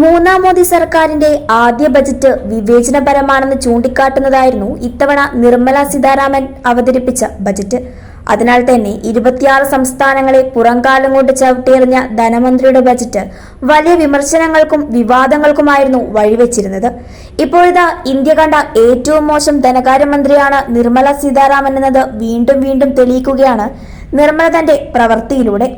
മൂന്നാം മോദി സർക്കാരിന്റെ ആദ്യ ബജറ്റ് വിവേചനപരമാണെന്ന് ചൂണ്ടിക്കാട്ടുന്നതായിരുന്നു ഇത്തവണ നിർമ്മല സീതാരാമൻ അവതരിപ്പിച്ച ബജറ്റ്. അതിനാൽ തന്നെ ഇരുപത്തിയാറ് സംസ്ഥാനങ്ങളെ പുറംകാലം കൊണ്ട് ചവിട്ടിയെറിഞ്ഞ ധനമന്ത്രിയുടെ ബജറ്റ് വലിയ വിമർശനങ്ങൾക്കും വിവാദങ്ങൾക്കുമായിരുന്നു വഴിവെച്ചിരുന്നത്. ഇപ്പോഴിതാ ഇന്ത്യ കണ്ട ഏറ്റവും മോശം ധനകാര്യമന്ത്രിയാണ് നിർമ്മല സീതാരാമൻ എന്നത് വീണ്ടും വീണ്ടും തെളിയിക്കുകയാണ് നിർമ്മല തന്റെ പ്രവൃത്തിയിലൂടെ.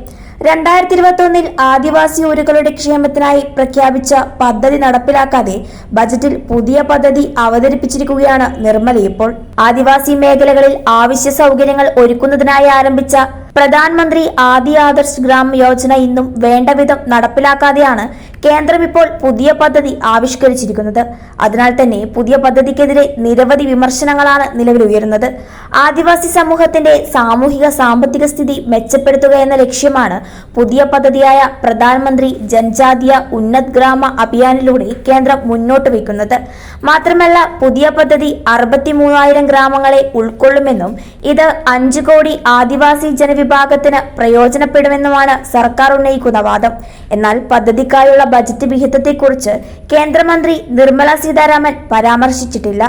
രണ്ടായിരത്തി ഇരുപത്തി ഒന്നിൽ ആദിവാസി ഊരുകളുടെ ക്ഷേമത്തിനായി പ്രഖ്യാപിച്ച പദ്ധതി നടപ്പിലാക്കാതെ ബജറ്റിൽ പുതിയ പദ്ധതി അവതരിപ്പിച്ചിരിക്കുകയാണ് നിർമ്മല ഇപ്പോൾ. ആദിവാസി മേഖലകളിൽ ആവശ്യ സൗകര്യങ്ങൾ ഒരുക്കുന്നതിനായി ആരംഭിച്ച പ്രധാനമന്ത്രി ആദി ആദർശ് ഗ്രാം യോജന ഇന്നും വേണ്ടവിധം നടപ്പിലാക്കാതെയാണ് കേന്ദ്രം ഇപ്പോൾ പുതിയ പദ്ധതി ആവിഷ്കരിച്ചിരിക്കുന്നത്. അതിനാൽ തന്നെ പുതിയ പദ്ധതിക്കെതിരെ നിരവധി വിമർശനങ്ങളാണ് നിലവിൽ ഉയരുന്നത്. ആദിവാസി സമൂഹത്തിന്റെ സാമൂഹിക സാമ്പത്തിക സ്ഥിതി മെച്ചപ്പെടുത്തുക എന്ന ലക്ഷ്യമാണ് പുതിയ പദ്ധതിയായ പ്രധാനമന്ത്രി ജൻജാതീയ ഉന്നത് ഗ്രാമ അഭിയാനിലൂടെ കേന്ദ്രം മുന്നോട്ട് വയ്ക്കുന്നത്. മാത്രമല്ല പുതിയ പദ്ധതി അറുപത്തി മൂവായിരം ഗ്രാമങ്ങളെ ഉൾക്കൊള്ളുമെന്നും ഇത് അഞ്ചു കോടി ആദിവാസി ജനവിഭാഗത്തിന് പ്രയോജനപ്പെടുമെന്നുമാണ് സർക്കാർ ഉന്നയിക്കുന്ന വാദം. എന്നാൽ പദ്ധതിക്കായുള്ള ബജറ്റ് വിഹിതത്തെക്കുറിച്ച് കേന്ദ്രമന്ത്രി നിർമ്മല സീതാരാമൻ പരാമർശിച്ചിട്ടില്ല.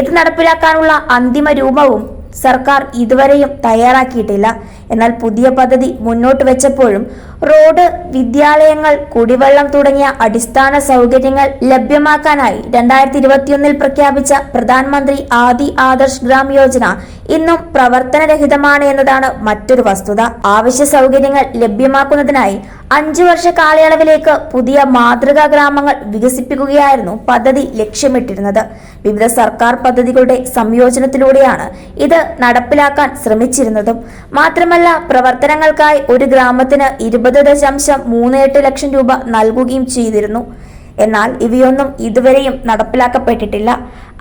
ഇത് നടപ്പിലാക്കാനുള്ള അന്തിമ രൂപവും സർക്കാർ ഇതുവരെയും തയ്യാറാക്കിയിട്ടില്ല. എന്നാൽ പുതിയ പദ്ധതി മുന്നോട്ട് വെച്ചപ്പോഴും റോഡ് വിദ്യാലയങ്ങൾ കുടിവെള്ളം തുടങ്ങിയ അടിസ്ഥാന സൗകര്യങ്ങൾ ലഭ്യമാക്കാനായി രണ്ടായിരത്തി ഇരുപത്തിയൊന്നിൽ പ്രഖ്യാപിച്ച പ്രധാനമന്ത്രി ആദി ആദർശ് ഗ്രാം യോജന ഇന്നും പ്രവർത്തനരഹിതമാണ് എന്നതാണ് മറ്റൊരു വസ്തുത. ആവശ്യ സൗകര്യങ്ങൾ ലഭ്യമാക്കുന്നതിനായി അഞ്ചു വർഷ കാലയളവിലേക്ക് പുതിയ മാതൃകാ ഗ്രാമങ്ങൾ വികസിപ്പിക്കുകയായിരുന്നു പദ്ധതി ലക്ഷ്യമിട്ടിരുന്നത്. വിവിധ സർക്കാർ പദ്ധതികളുടെ സംയോജനത്തിലൂടെയാണ് ഇത് നടപ്പിലാക്കാൻ ശ്രമിച്ചിരുന്നതും. മാത്രമല്ല പ്രവർത്തനങ്ങൾക്കായി ഒരു ഗ്രാമത്തിന് ഇരുപത് ദശാംശം മൂന്ന് എട്ട് ലക്ഷം രൂപ നൽകുകയും ചെയ്തിരുന്നു. എന്നാൽ ഇവയൊന്നും ഇതുവരെയും നടപ്പിലാക്കപ്പെട്ടിട്ടില്ല.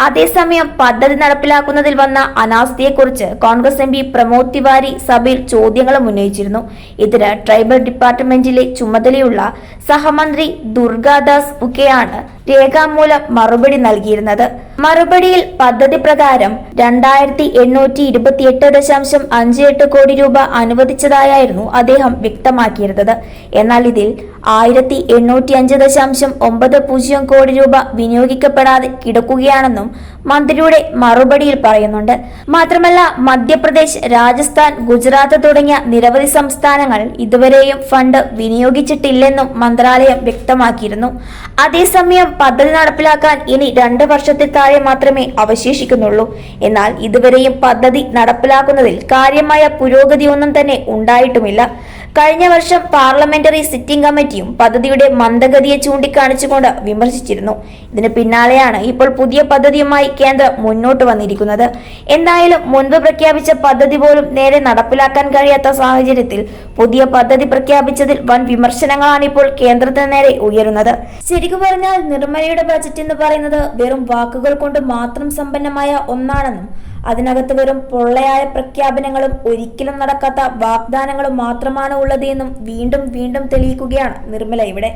അതേസമയം പദ്ധതി നടപ്പിലാക്കുന്നതിൽ വന്ന അനാസ്ഥയെക്കുറിച്ച് കോൺഗ്രസ് എം പി പ്രമോദ് തിവാരി സഭയിൽ ചോദ്യങ്ങളും ഉന്നയിച്ചിരുന്നു. ഇതിന് ട്രൈബൽ ഡിപ്പാർട്ട്മെന്റിലെ ചുമതലയുള്ള സഹമന്ത്രി ദുർഗാദാസ് ഉക്കെയാണ് രേഖാമൂലം മറുപടി നൽകിയിരുന്നത്. മറുപടിയിൽ പദ്ധതി പ്രകാരം രണ്ടായിരത്തി എണ്ണൂറ്റി ഇരുപത്തി എട്ട് ദശാംശം അഞ്ച് എട്ട് കോടി രൂപ അനുവദിച്ചതായിരുന്നു അദ്ദേഹം വ്യക്തമാക്കിയിരുന്നത്. എന്നാൽ ഇതിൽ ആയിരത്തി എണ്ണൂറ്റി അഞ്ച് ദശാംശം ഒമ്പത് പൂജ്യം കോടി രൂപ വിനിയോഗിക്കപ്പെടാതെ കിടക്കുകയാണെന്നും മന്ത്രിയുടെ മറുപടിയിൽ പറയുന്നുണ്ട്. മാത്രമല്ല മധ്യപ്രദേശ് രാജസ്ഥാൻ ഗുജറാത്ത് തുടങ്ങിയ നിരവധി സംസ്ഥാനങ്ങൾ ഇതുവരെയും ഫണ്ട് വിനിയോഗിച്ചിട്ടില്ലെന്നും മന്ത്രാലയം വ്യക്തമാക്കിയിരുന്നു. അതേസമയം പദ്ധതി നടപ്പിലാക്കാൻ ഇനി രണ്ട് വർഷത്തെ താഴെ മാത്രമേ അവശേഷിക്കുന്നുള്ളൂ. എന്നാൽ ഇതുവരെയും പദ്ധതി നടപ്പിലാക്കുന്നതിൽ കാര്യമായ പുരോഗതിയൊന്നും തന്നെ ഉണ്ടായിട്ടുമില്ല. കഴിഞ്ഞ വർഷം പാർലമെന്ററി സിറ്റിംഗ് കമ്മിറ്റിയും പദ്ധതിയുടെ മന്ദഗതിയെ ചൂണ്ടിക്കാണിച്ചുകൊണ്ട് വിമർശിച്ചിരുന്നു. ഇതിന് പിന്നാലെയാണ് ഇപ്പോൾ പുതിയ പദ്ധതിയുമായി കേന്ദ്രം മുന്നോട്ട് വന്നിരിക്കുന്നത്. എന്തായാലും മുൻപ് പ്രഖ്യാപിച്ച പദ്ധതി പോലും നേരെ നടപ്പിലാക്കാൻ കഴിയാത്ത സാഹചര്യത്തിൽ പുതിയ പദ്ധതി പ്രഖ്യാപിച്ചതിൽ വൻ വിമർശനങ്ങളാണ് ഇപ്പോൾ കേന്ദ്രത്തിന് നേരെ ഉയരുന്നത്. ശരിക്കു പറഞ്ഞാൽ നിർമ്മലയുടെ ബജറ്റ് എന്ന് പറയുന്നത് വെറും വാക്കുകൾ കൊണ്ട് മാത്രം സമ്പന്നമായ ഒന്നാണെന്നും അതിനകത്ത് വെറും പൊള്ളയായ പ്രഖ്യാപനങ്ങളും ഒരിക്കലും നടക്കാത്ത വാഗ്ദാനങ്ങളും മാത്രമാണ് ഉള്ളത് എന്നും വീണ്ടും വീണ്ടും തെളിയിക്കുകയാണ് നിർമ്മല ഇവിടെ.